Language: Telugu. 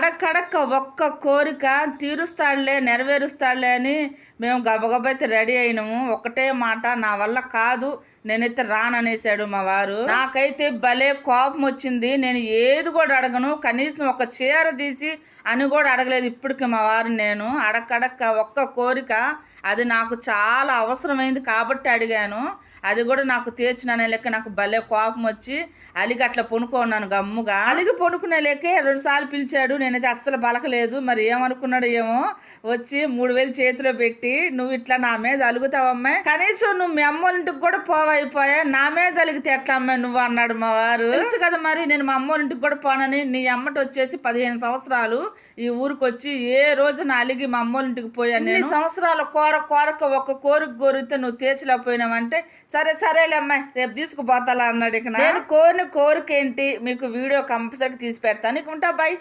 అడక్కడక్క ఒక్క కోరిక తీరుస్తాడులే నెరవేరుస్తాడులే అని మేము గబగబైతే రెడీ అయినాము. ఒకటే మాట నా వల్ల కాదు నేనైతే రాననేసాడు మా వారు. నాకైతే భలే కోపం వచ్చింది. నేను ఏది కూడా అడగను. కనీసం ఒక చీర తీసి అని కూడా అడగలేదు ఇప్పటికి మా వారు నేను. అడక్కడక్క ఒక్క కోరిక అది నాకు చాలా అవసరమైంది కాబట్టి అడిగాను. అది కూడా నాకు తీర్చిననే లెక్క నాకు భలే కోపం వచ్చి అలిగి అట్లా పొనుకున్నాను గమ్ముగా. అలిగి పొనుకునే లెక్కే రెండుసార్లు పిలిచాడు. నేను నేనైతే అస్సలు బలకలేదు మరి ఏమనుకున్నాడు ఏమో వచ్చి మూడు వేలు చేతిలో పెట్టి నువ్వు ఇట్లా నా మీద అలుగుతావమ్మాయి కనీసం నువ్వు మీ అమ్మోళ్ళ ఇంటికి కూడా పోవైపోయా? నా మీద అలిగితే ఎట్లా అమ్మాయి నువ్వు? అన్నాడు మా వారు. తెలుసు కదా మరి నేను మా అమ్మోళ్ళ ఇంటికి కూడా పోనని నీ అమ్మటి వచ్చేసి పదిహేను సంవత్సరాలు ఈ ఊరికి వచ్చి ఏ రోజున అలిగి మా అమ్మోళ్ళ ఇంటికి పోయాను నేను? సంవత్సరాల కోర కోరక ఒక కోరిక కోరితే నువ్వు తీర్చలేకపోయినావంటే సరే సరేలే అమ్మాయి రేపు తీసుకుపోతాలా అన్నాడు ఇక నేను కోరిన కోరిక ఏంటి? మీకు వీడియో కంపల్సరీ తీసి పెడతాను. ఇక ఉంటా బాయ్